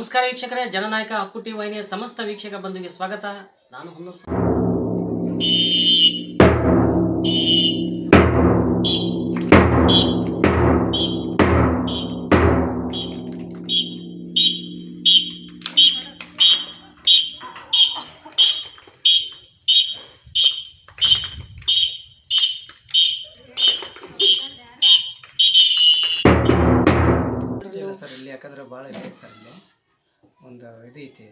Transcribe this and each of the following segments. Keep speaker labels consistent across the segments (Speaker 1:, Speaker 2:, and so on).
Speaker 1: ನಮಸ್ಕಾರ ವೀಕ್ಷಕರೇ, ಜನನಾಯಕ ಅಪ್ಪುಟಿ ವಾಹಿನಿಯ ಸಮಸ್ತ ವೀಕ್ಷಕ ಬಂಧುಗೆ ಸ್ವಾಗತ. ನಾನು ಹೊನ್ನೂರು
Speaker 2: ಸರ್, ಇಲ್ಲಿ ಯಾಕಂದ್ರೆ ಭಾಳ ಇದೆ ಸರ್ ಇಲ್ಲಿ. ಒಂದು ಇದು ಐತಿ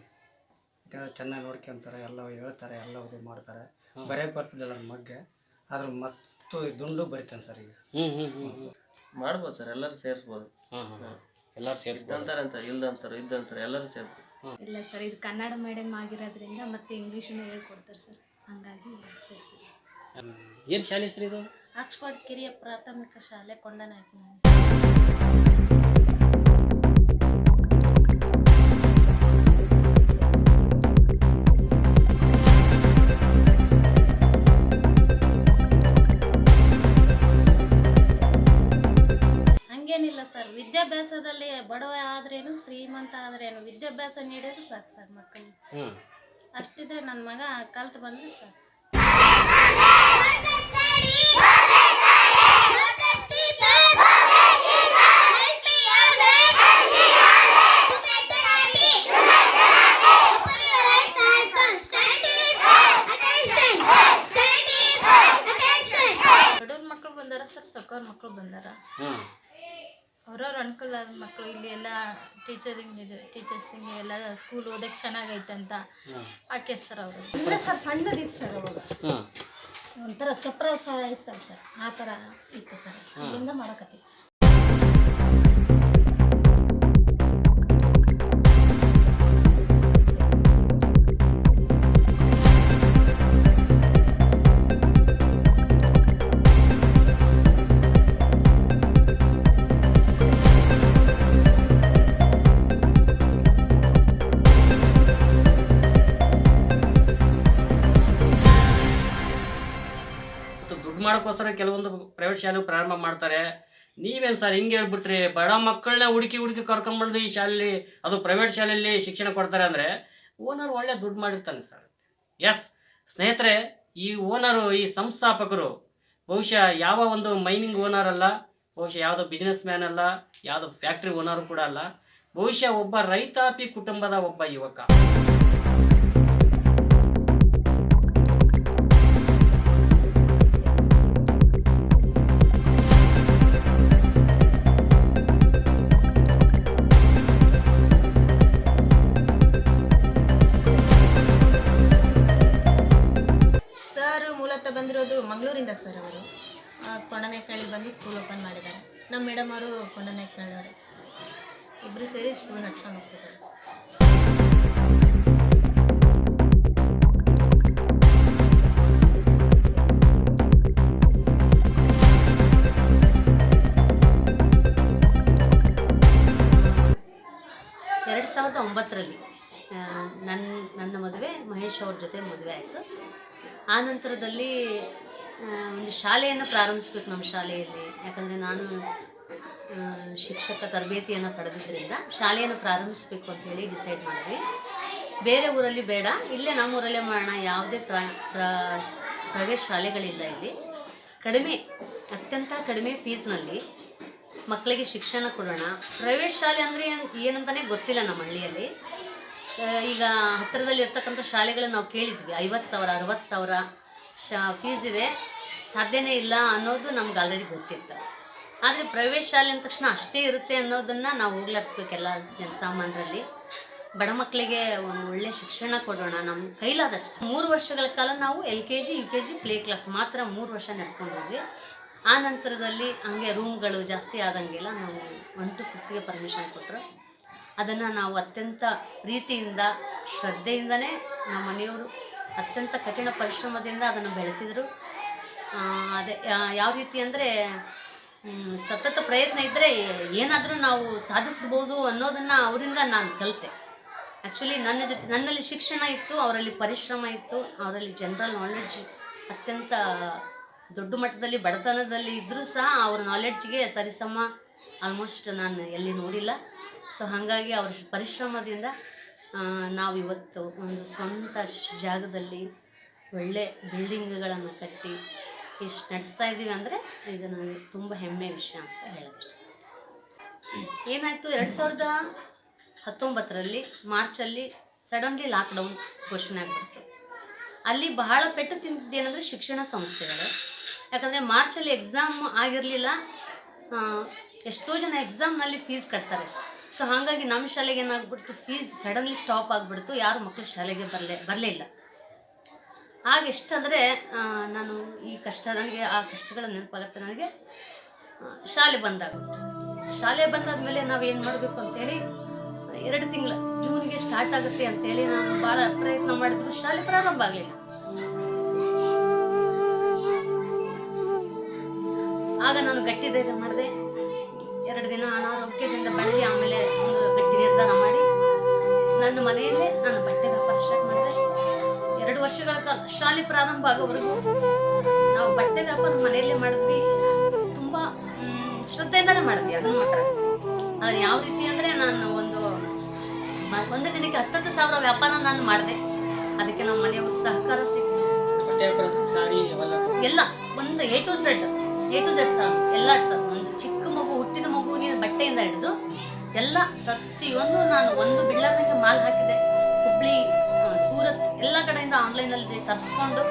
Speaker 2: ಯಾಕಂದ್ರೆ ಚೆನ್ನಾಗಿ ನೋಡ್ಕೊಂತಾರೆ ಎಲ್ಲ ಹೇಳ್ತಾರೆ ಎಲ್ಲ ಇದು ಮಾಡ್ತಾರೆ. ಬರೆಯಕ್ಕೆ ಬರ್ತಿದ್ದಿಲ್ಲ ನನ್ನ ಮಗ್ಗೆ. ಆದ್ರೆ ಮತ್ತು ದುಂಡು ಬರಿತಾನೆ ಸರ್ ಈಗ.
Speaker 1: ಹ್ಮ್ ಹ್ಮ್ ಹ್ಮ್.
Speaker 3: ಮಾಡ್ಬೋದು ಸರ್ ಎಲ್ಲರೂ ಸೇರಿಸ್ಬೋದು.
Speaker 1: ಎಲ್ಲರೂ ಸೇರಿಸ್ತಾರೆ
Speaker 3: ಇದ್ದಂತಾರೆ ಅಂತಾರೆ ಇಲ್ದಂತಾರೆ ಇದ್ದಂತಾರೆ ಎಲ್ಲರೂ ಸೇರ್ಬೋದು.
Speaker 4: ಇಲ್ಲ ಸರ್ ಇದು ಕನ್ನಡ ಮೀಡಿಯಮ್ ಆಗಿರೋದ್ರಿಂದ ಮತ್ತೆ ಇಂಗ್ಲೀಷನ್ನು ಹೇಳ್ಕೊಡ್ತಾರೆ ಸರ್. ಹಂಗಾಗಿ ಸೇರಿಸಿ
Speaker 1: ಏನ್ ಶಾಲೆ ಸರ್ ಇದು?
Speaker 4: ಆಕ್ಸ್ಫರ್ಡ್ ಕಿರಿಯ ಪ್ರಾಥಮಿಕ ಶಾಲೆ ಕೊಂಡನಾಯಕನ ಹಂಗೇನಿಲ್ಲ ಸರ್ ವಿದ್ಯಾಭ್ಯಾಸದಲ್ಲಿ ಬಡವ ಆದ್ರೇನು ಶ್ರೀಮಂತ ಆದ್ರೇನು ವಿದ್ಯಾಭ್ಯಾಸ ನೀಡಿದ್ರೆ ಸಾಕು ಸರ್ ಮಕ್ಕಳಿಗೆ ಅಷ್ಟಿದ್ರೆ ನನ್ನ ಮಗ ಕಲ್ತು ಬಂದ್ರೆ ಸಾಕು ಸರ್ ಬಡವ್ರ ಮಕ್ಕಳು ಬಂದಾರ ಸರ್ ಸಕ್ಕವ್ರ ಮಕ್ಕಳು ಬಂದಾರ.
Speaker 1: ಹ್ಮ್.
Speaker 4: ಅವ್ರವ್ರ ಅನುಕೂಲ ಆದ ಮಕ್ಕಳು ಇಲ್ಲಿ ಎಲ್ಲ ಟೀಚರಿಂಗ್ ಇದೆ ಟೀಚರ್ಸಿಂಗ್ ಎಲ್ಲ ಸ್ಕೂಲ್ ಓದಕ್ಕೆ ಚೆನ್ನಾಗೈತೆ ಅಂತ
Speaker 1: ಆಕೆ
Speaker 4: ಹಾಕ್ಯಾರ ಸರ್ ಅವರು.
Speaker 5: ಇಲ್ಲ ಸರ್ ಸಣ್ಣದಿತ್ತು ಸರ್ ಅವಾಗ. ಒಂಥರ ಚಪ್ರ ಸಹ ಇತ್ತಲ್ಲ ಸರ್ ಆ ಥರ ಇತ್ತು ಸರ್ ಅಲ್ಲಿಂದ ಮಾಡಕತ್ತೀವಿ ಸರ್
Speaker 1: ಮಾಡೋಕ್ಕೋಸ್ಕರ ಕೆಲವೊಂದು ಪ್ರೈವೇಟ್ ಶಾಲೆ ಪ್ರಾರಂಭ ಮಾಡ್ತಾರೆ. ನೀವೇನು ಸರ್ ಹಿಂಗೆ ಹೇಳ್ಬಿಟ್ರಿ? ಬಡ ಮಕ್ಕಳನ್ನ ಹುಡುಕಿ ಹುಡುಕಿ ಕರ್ಕೊಂಡ್ಬಂದು ಈ ಶಾಲೆಯಲ್ಲಿ ಅದು ಪ್ರೈವೇಟ್ ಶಾಲೆಯಲ್ಲಿ ಶಿಕ್ಷಣ ಕೊಡ್ತಾರೆ ಅಂದರೆ ಓನರ್ ಒಳ್ಳೆ ದುಡ್ಡು ಮಾಡಿರ್ತಾನೆ ಸರ್ ಎಸ್ ಸ್ನೇಹಿತರೆ, ಈ ಓನರು ಈ ಸಂಸ್ಥಾಪಕರು ಬಹುಶಃ ಯಾವ ಒಂದು ಮೈನಿಂಗ್ ಓನರ್ ಅಲ್ಲ, ಬಹುಶಃ ಯಾವುದೋ ಬಿಸ್ನೆಸ್ ಮ್ಯಾನ್ ಅಲ್ಲ, ಯಾವುದೋ ಫ್ಯಾಕ್ಟ್ರಿ ಓನರ್ ಕೂಡ ಅಲ್ಲ, ಬಹುಶಃ ಒಬ್ಬ ರೈತಾಪಿ ಕುಟುಂಬದ ಒಬ್ಬ ಯುವಕ.
Speaker 4: ಸರ್ ಅವರು ಬಂದು ಸ್ಕೂಲ್ ಓಪನ್ ಮಾಡಿದ್ದಾರೆ. ನಮ್ಮ ಮೇಡಮ್ ಅವರು ಕೊಂಡನಾಯಕನಹಳ್ಳಿ ಅವರು ಇಬ್ಬರು ಸೇರಿ ಸ್ಕೂಲ್ ನಡ್ಸ್ಕೊಂಡು ಹೋಗ್ತಿದ್ದಾರೆ.
Speaker 6: ಎರಡು ಸಾವಿರದ ಒಂಬತ್ತರಲ್ಲಿ ನನ್ನ ನನ್ನ ಮದುವೆ ಮಹೇಶ್ ಅವ್ರ ಜೊತೆ ಮದುವೆ ಆಯಿತು. ಆ ನಂತರದಲ್ಲಿ ಒಂದು ಶಾಲೆಯನ್ನು ಪ್ರಾರಂಭಿಸ್ಬೇಕು ನಮ್ಮ ಶಾಲೆಯಲ್ಲಿ. ಯಾಕಂದರೆ ನಾನು ಶಿಕ್ಷಕ ತರಬೇತಿಯನ್ನು ಪಡೆದಿದ್ದರಿಂದ ಶಾಲೆಯನ್ನು ಪ್ರಾರಂಭಿಸಬೇಕು ಅಂತ ಹೇಳಿ ಡಿಸೈಡ್ ಮಾಡಿದ್ವಿ. ಬೇರೆ ಊರಲ್ಲಿ ಬೇಡ, ಇಲ್ಲೇ ನಮ್ಮ ಊರಲ್ಲೇ ಮಾಡೋಣ, ಯಾವುದೇ ಪ್ರ ಪ್ರೈವೇಟ್ ಶಾಲೆಗಳಿಲ್ಲ ಇಲ್ಲಿ. ಕಡಿಮೆ, ಅತ್ಯಂತ ಕಡಿಮೆ ಫೀಸ್ನಲ್ಲಿ ಮಕ್ಕಳಿಗೆ ಶಿಕ್ಷಣ ಕೊಡೋಣ. ಪ್ರೈವೇಟ್ ಶಾಲೆ ಅಂದರೆ ಏನಂತಲೇ ಗೊತ್ತಿಲ್ಲ ನಮ್ಮ ಹಳ್ಳಿಯಲ್ಲಿ. ಈಗ ಹತ್ತಿರದಲ್ಲಿ ಇರ್ತಕ್ಕಂಥ ಶಾಲೆಗಳನ್ನ ನಾವು ಕೇಳಿದ್ವಿ, ಐವತ್ತು ಸಾವಿರ, ಅರವತ್ತು ಸಾವಿರ. ಶಾ ಫೀಸ್ ಇದೆ. ಸಾಧ್ಯನೇ ಇಲ್ಲ ಅನ್ನೋದು ನಮ್ಗೆ ಆಲ್ರೆಡಿ ಗೊತ್ತಿತ್ತು. ಆದರೆ ಪ್ರೈವೇಟ್ ಶಾಲೆ ಅಂದ ತಕ್ಷಣ ಅಷ್ಟೇ ಇರುತ್ತೆ ಅನ್ನೋದನ್ನು ನಾವು ಹೋಗ್ಲಾಡಿಸ್ಬೇಕೆಲ್ಲ ಜನಸಾಮಾನ್ಯರಲ್ಲಿ ಬಡ ಮಕ್ಕಳಿಗೆ ಒಂದು ಒಳ್ಳೆ ಶಿಕ್ಷಣ ಕೊಡೋಣ ನಮ್ಮ ಕೈಲಾದಷ್ಟು. ಮೂರು ವರ್ಷಗಳ ಕಾಲ ನಾವು L K G, U K G play class ಮಾತ್ರ ಮೂರು ವರ್ಷ ನಡೆಸ್ಕೊಂಡಿದ್ವಿ ಆ ನಂತರದಲ್ಲಿ ಹಂಗೆ ರೂಮ್ಗಳು ಜಾಸ್ತಿ ಆದಂಗೆಲ್ಲ ನಾವು ಒನ್ ಟು ಫಿಫ್ತ್ಗೆ ಪರ್ಮಿಷನ್ ಕೊಟ್ಟರು ಅದನ್ನು ನಾವು ಅತ್ಯಂತ ಪ್ರೀತಿಯಿಂದ, ಶ್ರದ್ಧೆಯಿಂದನೇ ನಮ್ಮ ಮನೆಯವರು ಅತ್ಯಂತ ಕಠಿಣ ಪರಿಶ್ರಮದಿಂದ ಅದನ್ನು ಬೆಳೆಸಿದರು. ಅದೇ ಯಾವ ರೀತಿ ಅಂದರೆ ಸತತ ಪ್ರಯತ್ನ ಇದ್ದರೆ ಏನಾದರೂ ನಾವು ಸಾಧಿಸ್ಬೋದು ಅನ್ನೋದನ್ನು ಅವರಿಂದ ನಾನು ಕಲಿತೆ. ಆ್ಯಕ್ಚುಲಿ ನನ್ನ ಜೊತೆ, ನನ್ನಲ್ಲಿ ಶಿಕ್ಷಣ ಇತ್ತು, ಅವರಲ್ಲಿ ಪರಿಶ್ರಮ ಇತ್ತು, ಅವರಲ್ಲಿ ಜನರಲ್ ನಾಲೆಡ್ಜ್ ಅತ್ಯಂತ ದೊಡ್ಡ ಮಟ್ಟದಲ್ಲಿ, ಬಡತನದಲ್ಲಿ ಇದ್ದರೂ ಸಹ ಅವ್ರ ನಾಲೆಡ್ಜ್ಗೆ ಸರಿಸಮ. ಆಲ್ಮೋಸ್ಟ್ ನಾನು ಎಲ್ಲಿ ನೋಡಿಲ್ಲ. ಸೊ ಹಾಗಾಗಿ ಅವ್ರ ಪರಿಶ್ರಮದಿಂದ ಆ, ನಾವು ಇವತ್ತು ಒಂದು ಸ್ವಂತ ಜಾಗದಲ್ಲಿ ಒಳ್ಳೆ ಬಿಲ್ಡಿಂಗ್ಗಳನ್ನು ಕಟ್ಟಿ ಇಷ್ಟು ನಡೆಸ್ತಾ ಇದ್ದೀವಿ ಅಂದರೆ ಇದು ನನಗೆ ತುಂಬ ಹೆಮ್ಮೆ ವಿಷಯ ಅಂತ ಹೇಳೋಕ್ಕೆ ಏನಾಯಿತು? ಎರಡು ಸಾವಿರದ ಹತ್ತೊಂಬತ್ತರಲ್ಲಿ ಮಾರ್ಚಲ್ಲಿ ಸಡನ್ಲಿ ಲಾಕ್ಡೌನ್ ಘೋಷಣೆ ಆಗಿಬಿಡ್ತು. ಅಲ್ಲಿ ಬಹಳ ಪೆಟ್ಟು ತಿಂದಿದ್ದೇನೆಂದರೆ ಶಿಕ್ಷಣ ಸಂಸ್ಥೆಗಳು. ಯಾಕಂದರೆ ಮಾರ್ಚಲ್ಲಿ ಎಕ್ಸಾಮ್ ಆಗಿರಲಿಲ್ಲ. ಎಷ್ಟೋ ಜನ ಎಕ್ಸಾಮ್ನಲ್ಲಿ ಫೀಸ್ ಕಟ್ತಾರೆ. ಸೊ ಹಾಗಾಗಿ ನಮ್ಮ ಶಾಲೆಗೆ ಏನಾಗ್ಬಿಡ್ತು? ಫೀಸ್ ಸಡನ್ಲಿ ಸ್ಟಾಪ್ ಆಗಿಬಿಡ್ತು. ಯಾರು ಮಕ್ಕಳು ಶಾಲೆಗೆ ಬರಲೇ ಬರಲೇ ಇಲ್ಲ. ಆಗ ಎಷ್ಟಂದರೆ ನಾನು ಈ ಕಷ್ಟ, ನನಗೆ ಆ ಕಷ್ಟಗಳ ನೆನಪಾಗುತ್ತೆ. ನನಗೆ ಶಾಲೆ ಬಂದಾಗ ಶಾಲೆ ಬಂದಾದ್ಮೇಲೆ ನಾವು ಏನು ಮಾಡಬೇಕು ಅಂತೇಳಿ, ಎರಡು ತಿಂಗಳ ಜೂನ್ಗೆ ಸ್ಟಾರ್ಟ್ ಆಗುತ್ತೆ ಅಂತೇಳಿ ನಾನು ಭಾಳ ಪ್ರಯತ್ನ ಮಾಡಿದ್ರು. ಶಾಲೆ ಪ್ರಾರಂಭ ಆಗಲಿಲ್ಲ. ಆಗ ನಾನು ಗಟ್ಟಿ ಧೈರ್ಯ ಮಾಡಿದೆ. ಎರಡು ದಿನ ಅನಾರೋಗ್ಯದಿಂದ ಬಳಲಿ ಆಮೇಲೆ ಒಂದು ಗಟ್ಟಿ ನಿರ್ಧಾರ ಮಾಡಿ ನನ್ನ ಮನೆಯಲ್ಲೇ ನಾನು ಬಟ್ಟೆ ವ್ಯಾಪಾರ ಸ್ಟಾರ್ಟ್ ಮಾಡಿದೆ. ಎರಡು ವರ್ಷಗಳ ಕಾಲ ಶಾಲೆ ಪ್ರಾರಂಭ ಆಗೋವರೆಗೂ ನಾವು ಬಟ್ಟೆ ವ್ಯಾಪಾರ ಮನೆಯಲ್ಲೇ ಮಾಡಿದ್ವಿ. ತುಂಬಾ ಶ್ರದ್ಧೆಯಿಂದಾನೆ ಮಾಡಿದ್ವಿ ಅದನ್ನ ಮಾತ್ರ. ಅದು ಯಾವ ರೀತಿ ಅಂದ್ರೆ ನಾನು ಒಂದು ಒಂದು ದಿನಕ್ಕೆ ಹತ್ತತ್ತು ಸಾವಿರ ವ್ಯಾಪಾರ ನಾನು ಮಾಡಿದೆ. ಅದಕ್ಕೆ ನಮ್ಮ ಮನೆಯವ್ರ ಸಹಕಾರ ಸಿಕ್ತು. ಎಲ್ಲ ಒಂದು A to Z A to Z sir ಎಲ್ಲ ಸರ್. ಒಂದು ಚಿಕ್ಕ ಮಗು ಬಟ್ಟೆಯಿಂದ ಹಿಡಿದು ಎಲ್ಲ ಪ್ರತಿಯೊಂದು ನಾನು ಒಂದು ಬಿಡ್ಲಾರ್ದಂಗೆ ಮಾಲ್ ಹಾಕಿದೆ. ಹುಬ್ಳಿ ಸೂರತ್ ಎಲ್ಲ ಕಡೆಯಿಂದ ಆನ್ಲೈನ್ ಅಲ್ಲಿ ತರಿಸ್ಕೊಂಡು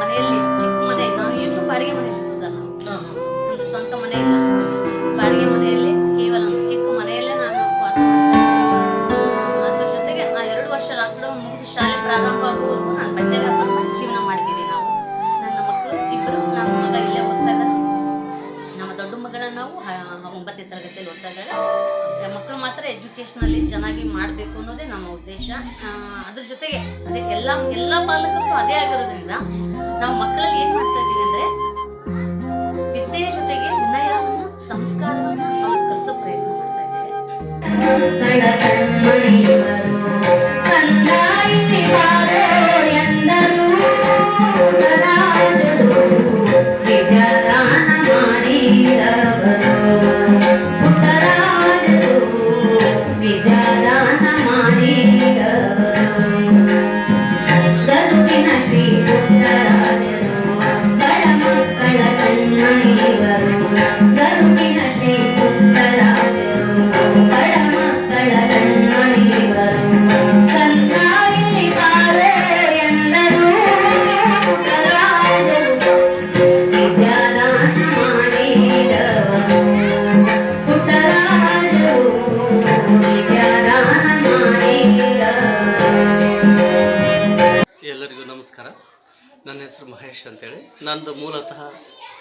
Speaker 6: ಮನೆಯಲ್ಲಿ ಚಿಕ್ಕ ಮನೆ ನಾವು ಈಗಲೂ ಬಾಡಿಗೆ ಮನೆಯಲ್ಲಿ ಸರ್ ನಾವು ಒಂದು ಸ್ವಂತ ಮನೆ ಇಲ್ಲ. ಬಾಡಿಗೆ ಮನೆಯಲ್ಲಿ ಒಂಬತ್ತನೇ ತರಗತಿಯಲ್ಲಿ ಓದ್ತಾ ಇದ್ದಾಳೆ ಮಕ್ಕಳು ಮಾತ್ರ ಎಜುಕೇಶನಲ್ಲಿ ಚೆನ್ನಾಗಿ ಮಾಡಬೇಕು ಅನ್ನೋದೇ ನಮ್ಮ ಉದ್ದೇಶ. ಅದ್ರ ಜೊತೆಗೆ ಅದೇ ಎಲ್ಲ ಎಲ್ಲ ಪಾಲಕರು ಅದೇ ಆಗಿರೋದ್ರಿಂದ ನಾವು ಮಕ್ಕಳಲ್ಲಿ ಏನ್ ಮಾಡ್ತಾ ಇದ್ದೀವಿ ಅಂದ್ರೆ ವಿದ್ಯೆಯ ಜೊತೆಗೆ ವಿನಯವನ್ನು, ಸಂಸ್ಕಾರವನ್ನು ಅವ್ರಿಗೆ ಕಲಿಸೋ ಪ್ರಯತ್ನ ಮಾಡ್ತಾ ಇದ್ದೇವೆ
Speaker 7: ನನ್ನ ಹೆಸರು ಮಹೇಶ್ ಅಂತೇಳಿ. ನಂದು ಮೂಲತಃ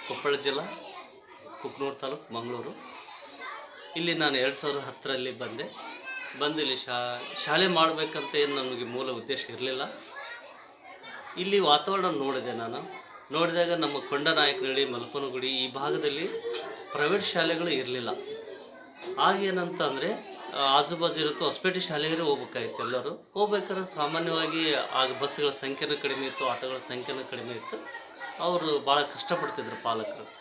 Speaker 7: ಕೊಪ್ಪಳ ಜಿಲ್ಲಾ, ಕುಕ್ನೂರು ತಾಲೂಕು ಮಂಗಳೂರು. ಇಲ್ಲಿ ನಾನು ಎರಡು ಸಾವಿರದ ಹತ್ತರಲ್ಲಿ ಬಂದೆ. ಬಂದಿಲ್ಲಿ ಶಾ, ಶಾಲೆ ಮಾಡಬೇಕಂತ ಏನು ನನಗೆ ಮೂಲ ಉದ್ದೇಶ ಇರಲಿಲ್ಲ. ಇಲ್ಲಿ ವಾತಾವರಣ ನೋಡಿದೆ ನಾನು. ನೋಡಿದಾಗ ನಮ್ಮ ಕೊಂಡನಾಯಕನಹಳ್ಳಿ ಮಲ್ಪನಗುಡಿ ಈ ಭಾಗದಲ್ಲಿ ಪ್ರೈವೇಟ್ ಶಾಲೆಗಳು ಇರಲಿಲ್ಲ. ಆಗೇನಂತ ಅಂದರೆ ಆಜು ಬಾಜು ಇರುತ್ತೋ ಹೊಸಪೇಟೆ ಶಾಲೆಗೆ ಹೋಗ್ಬೇಕಾಗಿತ್ತು ಎಲ್ಲರೂ. ಹೋಗ್ಬೇಕಾದ್ರೆ ಸಾಮಾನ್ಯವಾಗಿ ಆಗ ಬಸ್ಗಳ ಸಂಖ್ಯೆನೂ ಕಡಿಮೆ ಇತ್ತು, ಆಟೋಗಳ ಸಂಖ್ಯೆನೂ ಕಡಿಮೆ ಇತ್ತು. ಅವರು ಭಾಳ ಕಷ್ಟಪಡ್ತಿದ್ರು ಪಾಲಕರು.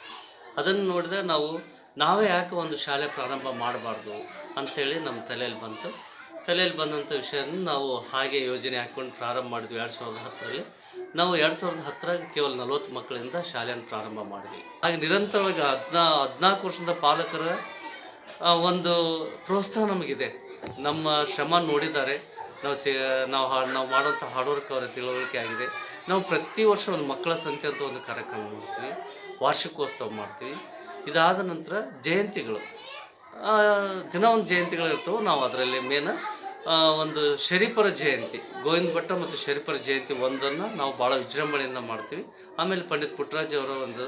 Speaker 7: ಅದನ್ನು ನೋಡಿದ್ರೆ ನಾವು, ನಾವೇ ಯಾಕೆ ಒಂದು ಶಾಲೆ ಪ್ರಾರಂಭ ಮಾಡಬಾರ್ದು ಅಂಥೇಳಿ ನಮ್ಮ ತಲೆಯಲ್ಲಿ ಬಂತು. ತಲೆಯಲ್ಲಿ ಬಂದಂಥ ವಿಷಯನ ನಾವು ಹಾಗೆ ಯೋಜನೆ ಹಾಕ್ಕೊಂಡು ಪ್ರಾರಂಭ ಮಾಡಿದ್ವಿ ಎರಡು ಸಾವಿರದ ಹತ್ತರಲ್ಲಿ. ನಾವು ಎರಡು ಸಾವಿರದ ಹತ್ತರಾಗ ಕೇವಲ ನಲವತ್ತು ಮಕ್ಕಳಿಂದ ಶಾಲೆಯನ್ನು ಪ್ರಾರಂಭ ಮಾಡಿದ್ವಿ. ಹಾಗೆ ನಿರಂತರವಾಗಿ ಹದಿನಾ, ಹದಿನಾಲ್ಕು ವರ್ಷದ ಪಾಲಕರ ಒಂದು ಪ್ರೋತ್ಸಾಹ ನಮಗಿದೆ. ನಮ್ಮ ಶ್ರಮ ನೋಡಿದ್ದಾರೆ. ನಾವು ಸೇ, ನಾವು ಹಾ, ನಾವು ಮಾಡೋಂಥ ಹಾರ್ಡ್ ವರ್ಕ್ ಅವರ ತಿಳುವಳಿಕೆ ಆಗಿದೆ. ನಾವು ಪ್ರತಿ ವರ್ಷ ಒಂದು ಮಕ್ಕಳ ಸಂತೆ ಅಂತ ಒಂದು ಕಾರ್ಯಕ್ರಮ ಮಾಡ್ತೀವಿ. ವಾರ್ಷಿಕೋತ್ಸವ ಮಾಡ್ತೀವಿ. ಇದಾದ ನಂತರ ಜಯಂತಿಗಳು. ದಿನ ಒಂದು ಜಯಂತಿಗಳು ಇರ್ತವೆ. ನಾವು ಅದರಲ್ಲಿ ಮೇನ ಒಂದು ಶರೀಫರ ಜಯಂತಿ. ಗೋವಿಂದ ಭಟ್ಟ ಮತ್ತು ಶರೀಫರ ಜಯಂತಿ ಒಂದನ್ನು ನಾವು ಭಾಳ ವಿಜೃಂಭಣೆಯಿಂದ ಮಾಡ್ತೀವಿ. ಆಮೇಲೆ ಪಂಡಿತ್ ಪುಟ್ಟರಾಜ್ ಅವರ ಒಂದು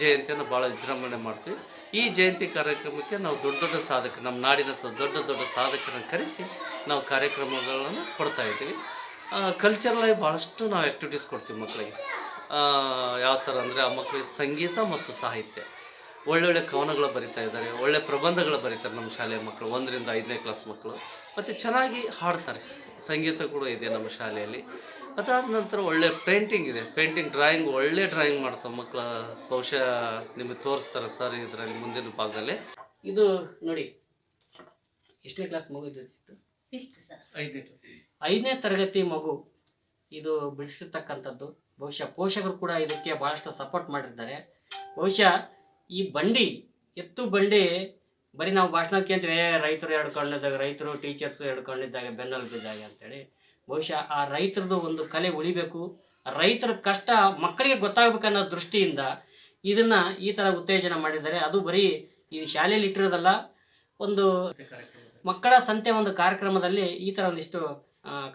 Speaker 7: ಜಯಂತಿಯನ್ನು ಭಾಳ ವಿಜೃಂಭಣೆ ಮಾಡ್ತೀವಿ. ಈ ಜಯಂತಿ ಕಾರ್ಯಕ್ರಮಕ್ಕೆ ನಾವು ದೊಡ್ಡ ದೊಡ್ಡ ಸಾಧಕ, ನಮ್ಮ ನಾಡಿನ ದೊಡ್ಡ ದೊಡ್ಡ ಸಾಧಕರನ್ನು ಕರೆಸಿ ನಾವು ಕಾರ್ಯಕ್ರಮಗಳನ್ನು ಕೊಡ್ತಾ ಇದ್ದೀವಿ. ಕಲ್ಚರಲ್ಲಾಗಿ ಭಾಳಷ್ಟು ನಾವು ಆ್ಯಕ್ಟಿವಿಟೀಸ್ ಕೊಡ್ತೀವಿ ಮಕ್ಕಳಿಗೆ. ಯಾವ ಥರ ಅಂದರೆ ಆ ಮಕ್ಕಳಿಗೆ ಸಂಗೀತ ಮತ್ತು ಸಾಹಿತ್ಯ. ಒಳ್ಳೊಳ್ಳೆ ಕವನಗಳು ಬರಿತಾ ಇದ್ದಾರೆ, ಒಳ್ಳೆ ಪ್ರಬಂಧಗಳು ಬರೀತಾರೆ ನಮ್ಮ ಶಾಲೆಯ ಮಕ್ಕಳು, ಒಂದರಿಂದ ಐದನೇ ಕ್ಲಾಸ್ ಮಕ್ಕಳು. ಮತ್ತು ಚೆನ್ನಾಗಿ ಹಾಡ್ತಾರೆ. ಸಂಗೀತ ಕೂಡ ಇದೆ ನಮ್ಮ ಶಾಲೆಯಲ್ಲಿ. ಅದಾದ ನಂತರ ಒಳ್ಳೆ ಪೇಂಟಿಂಗ್ ಇದೆ. ಪೇಂಟಿಂಗ್ ಡ್ರಾಯಿಂಗ್ ಒಳ್ಳೆ ಡ್ರಾಯಿಂಗ್ ಮಾಡ್ತಾವೆ ಮಕ್ಕಳ ಬಹುಶಃ ನಿಮಗೆ ತೋರಿಸ್ತಾರೆ ಸರ್ ಇದರಲ್ಲಿ ಮುಂದಿನ ಭಾಗದಲ್ಲಿ.
Speaker 1: ಇದು ನೋಡಿ ಎಷ್ಟನೇ ಕ್ಲಾಸ್ ಮಗು ಇದು?
Speaker 7: ಐದನೇ
Speaker 1: ಐದನೇ ತರಗತಿ ಮಗು ಇದು ಬಿಡಿಸಿರ್ತಕ್ಕಂಥದ್ದು. ಬಹುಶಃ ಪೋಷಕರು ಕೂಡ ಇದಕ್ಕೆ ಬಹಳಷ್ಟು ಸಪೋರ್ಟ್ ಮಾಡಿದ್ದಾರೆ. ಬಹುಶಃ ಈ ಬಂಡಿ ಎತ್ತು ಬಂಡಿ ಬರೀ ನಾವು ಭಾಷಣ ಕೇಳ್ತೀವಿ ರೈತರು ರೈತರು ಎಡ್ಕೊಂಡಿದ್ದಾಗ ರೈತರು ಟೀಚರ್ಸ್ ಎಡ್ಕೊಂಡಿದ್ದಾಗ ಬೆನ್ನಲ್ಲಿ ಬಿದ್ದಾಗ ಅಂತೇಳಿ. ಬಹುಶಃ ಆ ರೈತರದ್ದು ಒಂದು ಕಲೆ ಉಳಿಬೇಕು. ರೈತರ ಕಷ್ಟ ಮಕ್ಕಳಿಗೆ ಗೊತ್ತಾಗಬೇಕನ್ನೋ ದೃಷ್ಟಿಯಿಂದ ಇದನ್ನ ಈ ತರ ಉತ್ತೇಜನ ಮಾಡಿದ್ದಾರೆ. ಅದು ಬರೀ ಈ ಶಾಲೆಯಲ್ಲಿ ಇಟ್ಟಿರೋದಲ್ಲ, ಒಂದು ಮಕ್ಕಳ ಸಂತೆ ಒಂದು ಕಾರ್ಯಕ್ರಮದಲ್ಲಿ ಈ ತರ ಒಂದಿಷ್ಟು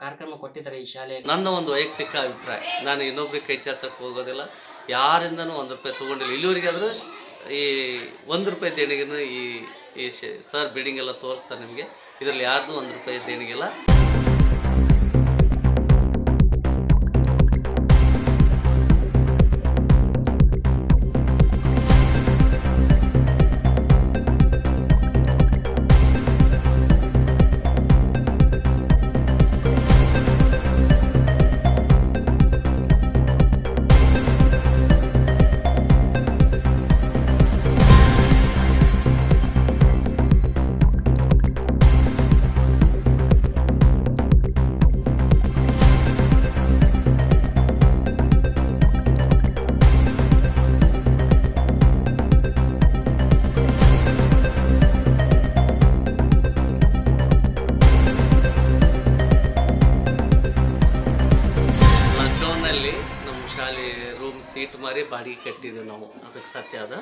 Speaker 1: ಕಾರ್ಯಕ್ರಮ ಕೊಟ್ಟಿದ್ದಾರೆ ಈ ಶಾಲೆ
Speaker 7: ನನ್ನ ಒಂದು ವೈಯಕ್ತಿಕ ಅಭಿಪ್ರಾಯ, ನಾನು ಇನ್ನೊಬ್ರಿಗೆ ಕೈ ಚಾಚಕ್ಕೆ ಹೋಗೋದಿಲ್ಲ. ಯಾರಿಂದನೂ ಒಂದು ರೂಪಾಯಿ ತೊಗೊಂಡಿಲ್ಲ. ಇಲ್ಲಿವರೆಗೆ ಆದ್ರೆ ಈ ಒಂದು ರೂಪಾಯಿ ದೇಣಿಗೆನ ಈ ಈ ಸರ್ ಬಿಲ್ಡಿಂಗ್ ಎಲ್ಲ ತೋರಿಸ್ತಾರೆ ನಿಮಗೆ. ಇದರಲ್ಲಿ ಯಾರ್ದು ಒಂದು ರೂಪಾಯಿ ದೇಣಿಗೆಲ್ಲ ಬಾಡಿಗೆ ಕಟ್ಟಿದ್ದೀವಿ ನಾವು. ಅದಕ್ಕೆ ಸತ್ಯ ಅದ.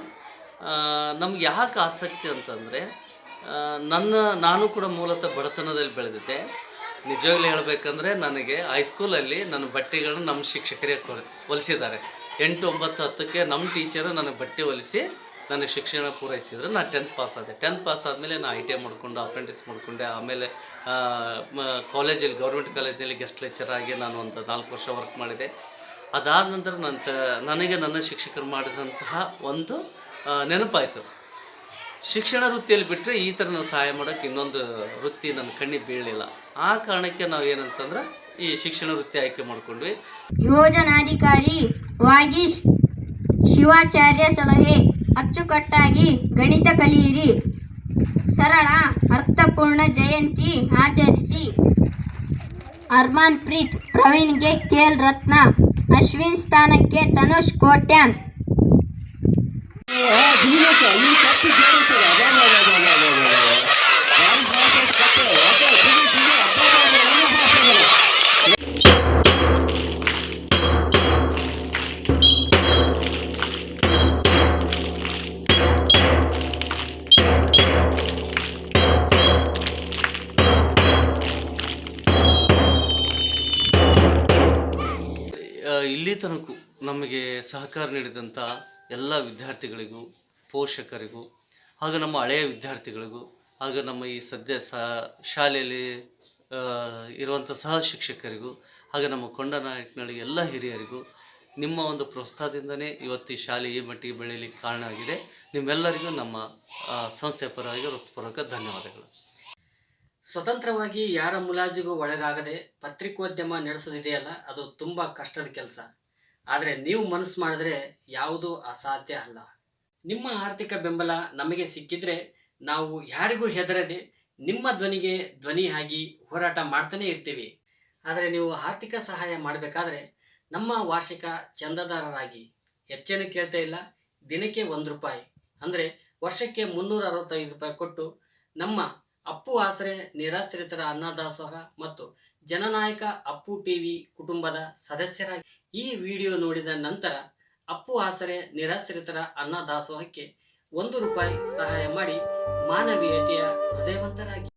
Speaker 7: ನಮ್ಗೆ ಯಾಕೆ ಆಸಕ್ತಿ ಅಂತಂದರೆ ನನ್ನ, ನಾನು ಕೂಡ ಮೂಲತಃ ಬಡತನದಲ್ಲಿ ಬೆಳೆದಿದ್ದೆ. ನಿಜವಾಗ್ಲೂ ಹೇಳಬೇಕಂದ್ರೆ ನನಗೆ ಹೈಸ್ಕೂಲಲ್ಲಿ ನನ್ನ ಬಟ್ಟೆಗಳನ್ನ ನಮ್ಮ ಶಿಕ್ಷಕರೇ ಕೊಡ್, ಹೊಲಿಸಿದ್ದಾರೆ. ಎಂಟು, ಒಂಬತ್ತು, ಹತ್ತಕ್ಕೆ ನಮ್ಮ ಟೀಚರು ನನಗೆ ಬಟ್ಟೆ ಹೊಲಿಸಿ ನನಗೆ ಶಿಕ್ಷಣ ಪೂರೈಸಿದ್ರು. ನಾನು ಟೆಂತ್ ಪಾಸ್ ಆದೆ. ಟೆಂತ್ ಪಾಸ್ ಆದಮೇಲೆ ನಾನು ಐ ಟಿ ಐ ಮಾಡಿಕೊಂಡು ಅಪ್ರೆಂಟಿಸ್ ಮಾಡಿಕೊಂಡೆ. ಆಮೇಲೆ ಕಾಲೇಜಲ್ಲಿ ಗೌರ್ಮೆಂಟ್ ಕಾಲೇಜಲ್ಲಿ ಗೆಸ್ಟ್ ಲೆಕ್ಚರ್ ಆಗಿ ನಾನು ಒಂದು ನಾಲ್ಕು ವರ್ಷ ವರ್ಕ್ ಮಾಡಿದೆ. ಅದಾದ ನಂತರ ನಂತ ನನಗೆ ನನ್ನ ಶಿಕ್ಷಕರು ಮಾಡಿದಂತಹ ಒಂದು ನೆನಪಾಯಿತು. ಶಿಕ್ಷಣ ವೃತ್ತಿಯಲ್ಲಿ ಬಿಟ್ಟರೆ ಈ ಥರ ನಾವು ಸಹಾಯ ಮಾಡೋಕ್ಕೆ ಇನ್ನೊಂದು ವೃತ್ತಿ ನನ್ನ ಕಣ್ಣಿಗೆ ಬೀಳಲಿಲ್ಲ. ಆ ಕಾರಣಕ್ಕೆ ನಾವು ಏನಂತಂದ್ರೆ ಈ ಶಿಕ್ಷಣ ವೃತ್ತಿ ಆಯ್ಕೆ ಮಾಡಿಕೊಂಡ್ವಿ.
Speaker 8: ಯೋಜನಾಧಿಕಾರಿ ವಾಗೀಶ್, ಶಿವಾಚಾರ್ಯ ಸಲಹೆ ಅಚ್ಚುಕಟ್ಟಾಗಿ ಗಣಿತ ಕಲಿಯಿರಿ. ಸರಳ, ಅರ್ಥಪೂರ್ಣ ಜಯಂತಿ ಆಚರಿಸಿ. ಅರ್ಮಾನ್ ಪ್ರೀತ್ ಪ್ರವೀಣ್ಗೆ ಕೇಲ್ ರತ್ನ. ಅಶ್ವಿನ್ ಸ್ಥಾನಕ್ಕೆ ತನುಷ್ ಕೋಟ್ಯಾನ್.
Speaker 7: ತನಕ ನಮಗೆ ಸಹಕಾರ ನೀಡಿದಂಥ ಎಲ್ಲ ವಿದ್ಯಾರ್ಥಿಗಳಿಗೂ, ಪೋಷಕರಿಗೂ, ಹಾಗೂ ನಮ್ಮ ಹಳೆಯ ವಿದ್ಯಾರ್ಥಿಗಳಿಗೂ, ಹಾಗೂ ನಮ್ಮ ಈ ಸದ್ಯ ಸಹ ಶಾಲೆಯಲ್ಲಿ ಇರುವಂಥ ಸಹ ಶಿಕ್ಷಕರಿಗೂ ಹಾಗೆ ನಮ್ಮ ಕೊಂಡ ನಾಯಕನಳ್ಳಿ ಎಲ್ಲ ಹಿರಿಯರಿಗೂ ನಿಮ್ಮ ಒಂದು ಪ್ರೋತ್ಸಾಹದಿಂದನೇ ಇವತ್ತು ಈ ಶಾಲೆ ಈ ಮಟ್ಟಿಗೆ ಬೆಳೆಯಲಿಕ್ಕೆ ಕಾರಣ ಆಗಿದೆ. ನಿಮ್ಮೆಲ್ಲರಿಗೂ ನಮ್ಮ ಸಂಸ್ಥೆಯ ಪರವಾಗಿ ಹೃತ್ಪೂರ್ವಕ ಧನ್ಯವಾದಗಳು.
Speaker 1: ಸ್ವತಂತ್ರವಾಗಿ ಯಾರ ಮುಲಾಜಿಗೂ ಒಳಗಾಗದೆ ಪತ್ರಿಕೋದ್ಯಮ ನಡೆಸೋದಿದೆಯಲ್ಲ, ಅದು ತುಂಬ ಕಷ್ಟದ ಕೆಲಸ. ಆದರೆ ನೀವು ಮನಸ್ಸು ಮಾಡಿದ್ರೆ ಯಾವುದೂ ಅಸಾಧ್ಯ ಅಲ್ಲ. ನಿಮ್ಮ ಆರ್ಥಿಕ ಬೆಂಬಲ ನಮಗೆ ಸಿಕ್ಕಿದ್ರೆ ನಾವು ಯಾರಿಗೂ ಹೆದರದೆ ನಿಮ್ಮ ಧ್ವನಿಗೆ ಧ್ವನಿ ಆಗಿ ಹೋರಾಟ ಮಾಡ್ತಾನೆ ಇರ್ತೀವಿ. ಆದರೆ ನೀವು ಆರ್ಥಿಕ ಸಹಾಯ ಮಾಡಬೇಕಾದ್ರೆ ನಮ್ಮ ವಾರ್ಷಿಕ ಚಂದಾದಾರರಾಗಿ ಹೆಚ್ಚೇನು ಕೇಳ್ತಾ ಇಲ್ಲ. ದಿನಕ್ಕೆ ಒಂದು ರೂಪಾಯಿ ಅಂದರೆ ವರ್ಷಕ್ಕೆ ಮುನ್ನೂರ ಅರವತ್ತೈದು ರೂಪಾಯಿ ಕೊಟ್ಟು ನಮ್ಮ ಅಪ್ಪು ಆಸರೆ ನಿರಾಶ್ರಿತರ ಅನ್ನದಾಸೋಹ ಮತ್ತು ಜನನಾಯಕ ಅಪ್ಪು ಟಿವಿ ಕುಟುಂಬದ ಸದಸ್ಯರಾಗಿ ಈ ವಿಡಿಯೋ ನೋಡಿದ ನಂತರ ಅಪ್ಪು ಆಸರೆ ನಿರಾಶ್ರಿತರ ಅನ್ನದಾಸೋಹಕ್ಕೆ ಒಂದು ರೂಪಾಯಿ ಸಹಾಯ ಮಾಡಿ ಮಾನವೀಯತೆಯ ಹೃದಯವಂತರಾಗಿ.